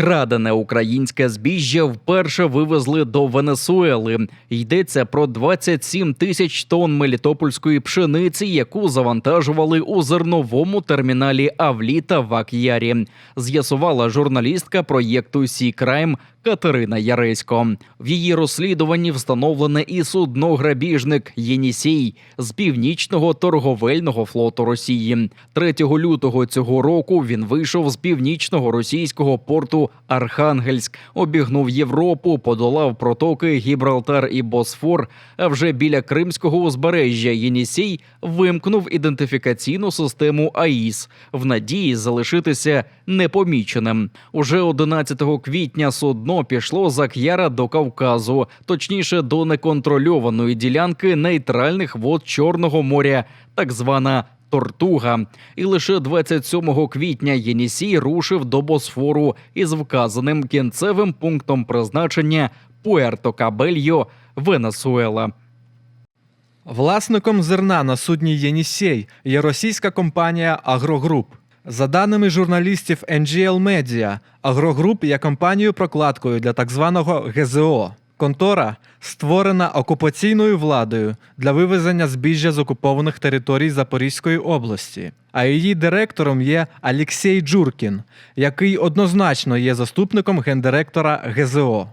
Крадене українське збіжжя вперше вивезли до Венесуели. Йдеться про 27 тисяч тонн мелітопольської пшениці, яку завантажували у зерновому терміналі Авліта в Ак'ярі. З'ясувала журналістка проєкту Сі Крайм Катерина Яресько. В її розслідуванні встановлене і судно-грабіжник Єнісій з північного торговельного флоту Росії. 3 лютого цього року він вийшов з північного російського порту Архангельськ, обігнув Європу, подолав протоки Гібралтар і Босфор. А вже біля Кримського узбережжя Єнісій вимкнув ідентифікаційну систему АІС в надії залишитися непоміченим. Уже 11 квітня судно пішло з Ак'яра до Кавказу, точніше до неконтрольованої ділянки нейтральних вод Чорного моря, так звана. Тортуга, і лише 27 квітня Єнісій рушив до Босфору із вказаним кінцевим пунктом призначення Пуерто Кабельо, Венесуела. Власником зерна на судні Єнісей є російська компанія Агрогруп. За даними журналістів NGL Media, Агрогруп є компанією-прокладкою для так званого ГЗО. Контора створена окупаційною владою для вивезення збіжжя з окупованих територій Запорізької області. А її директором є Алексій Джуркін, який однозначно є заступником гендиректора ГЗО.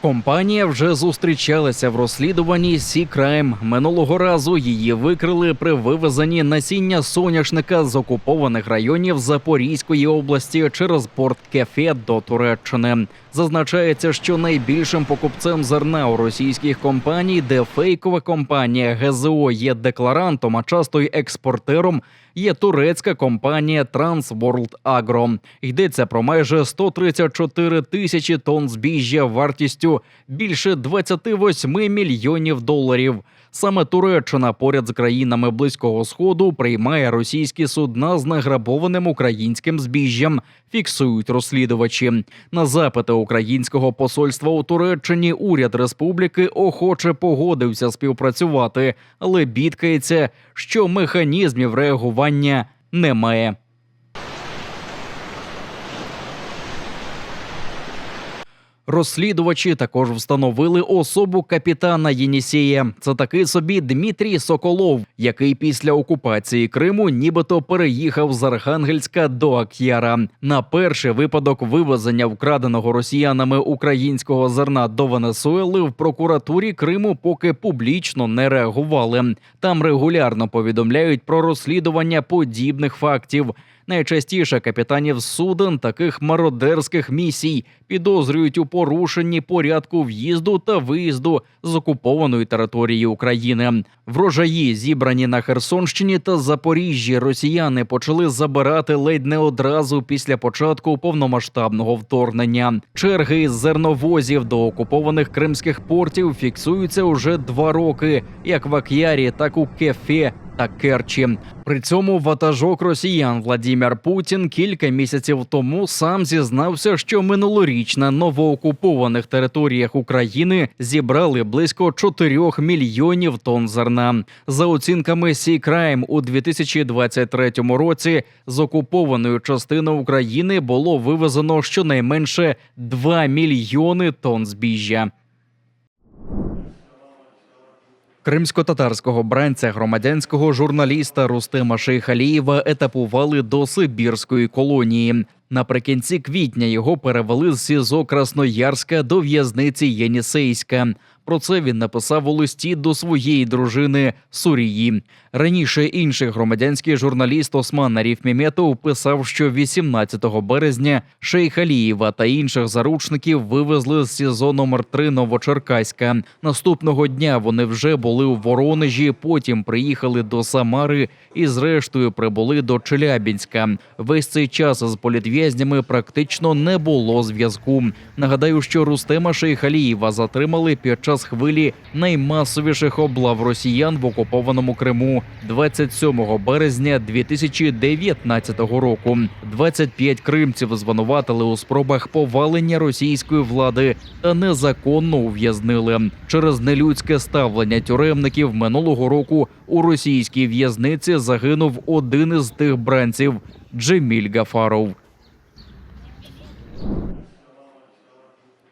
Компанія вже зустрічалася в розслідуванні Сі Крайм. Минулого разу її викрили при вивезенні насіння соняшника з окупованих районів Запорізької області через порт Кефе до Туреччини. Зазначається, що найбільшим покупцем зерна у російських компаній, де фейкова компанія ГЗО є декларантом, а часто й експортером, є турецька компанія Transworld Agro. Йдеться про майже 134 тисячі тонн збіжжя вартістю більше 28 мільйонів доларів. Саме Туреччина поряд з країнами близького сходу приймає російські судна з награбованим українським збіжжям. Фіксують розслідувачі на запити українського посольства у Туреччині. Уряд республіки охоче погодився співпрацювати, але бідкається, що механізмів реагування немає. Розслідувачі також встановили особу капітана Єнісія. Це такий собі Дмитрій Соколов, який після окупації Криму нібито переїхав з Архангельська до Ак'яра. На перший випадок вивезення вкраденого росіянами українського зерна до Венесуели в прокуратурі Криму поки публічно не реагували. Там регулярно повідомляють про розслідування подібних фактів. Найчастіше капітанів суден таких мародерських місій підозрюють у порушенні порядку в'їзду та виїзду з окупованої території України. Врожаї, зібрані на Херсонщині та Запоріжжі, росіяни почали забирати ледь не одразу після початку повномасштабного вторгнення. Черги із зерновозів до окупованих кримських портів фіксуються уже два роки, як в Ак'ярі, так у Кефе та Керчі. При цьому ватажок росіян Владімір Путін кілька місяців тому сам зізнався, що минулоріч на новоокупованих територіях України зібрали близько 4 мільйонів тонн зерна. За оцінками Сі Крайм у 2023 році з окупованої частини України було вивезено щонайменше 2 мільйони тонн збіжжя. Кримсько-татарського бранця громадянського журналіста Рустема Шейхалієва етапували до Сибірської колонії. Наприкінці квітня його перевели з СІЗО Красноярська до в'язниці Єнісейська. Про це він написав у листі до своєї дружини Сурії. Раніше інший громадянський журналіст Осман Аріф Міметов писав, що 18 березня Шейх Алієва та інших заручників вивезли з СІЗО номер 3 Новочеркаська. Наступного дня вони вже були у Воронежі. Потім приїхали до Самари і, зрештою, прибули до Челябінська. Весь цей час з політв'язнями практично не було зв'язку. Нагадаю, що Рустема Шейхалієва затримали під час хвилі наймасовіших облав росіян в окупованому Криму 27 березня 2019 року. 25 кримців звинуватили у спробах повалення російської влади та незаконно ув'язнили через нелюдське ставлення тюремників минулого року. У російській в'язниці загинув один із тих бранців Джеміль Гафаров.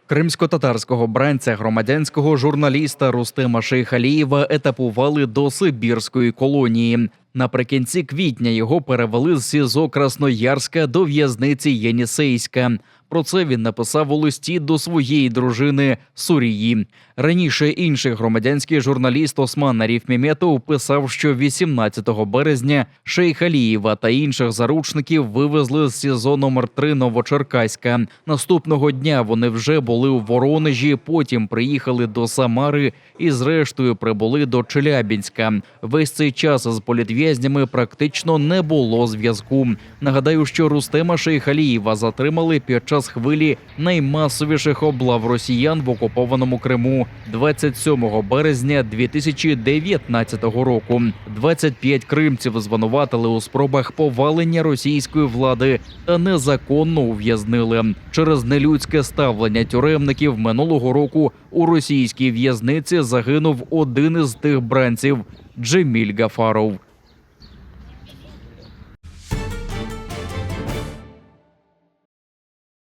Кримсько-татарського бранця громадянського журналіста Рустема Шейхалієва етапували до Сибірської колонії. Наприкінці квітня його перевели з СІЗО Красноярська до в'язниці Єнісейська. Про це він написав у листі до своєї дружини Сурії. Раніше інший громадянський журналіст Осман Аріф Міметов писав, що 18 березня Шейх Алієва та інших заручників вивезли з СІЗО номер 3 Новочеркаська. Наступного дня вони вже були у Воронежі, потім приїхали до Самари і, зрештою, прибули до Челябінська. Весь цей час з політв'язнями практично не було зв'язку. Нагадаю, що Рустема Шейхалієва затримали під час хвилі наймасовіших облав росіян в окупованому Криму 27 березня 2019 року. 25 кримців звинуватили у спробах повалення російської влади та незаконно ув'язнили через нелюдське ставлення тюремників минулого року. У російській в'язниці загинув один із тих бранців Джеміль Гафаров.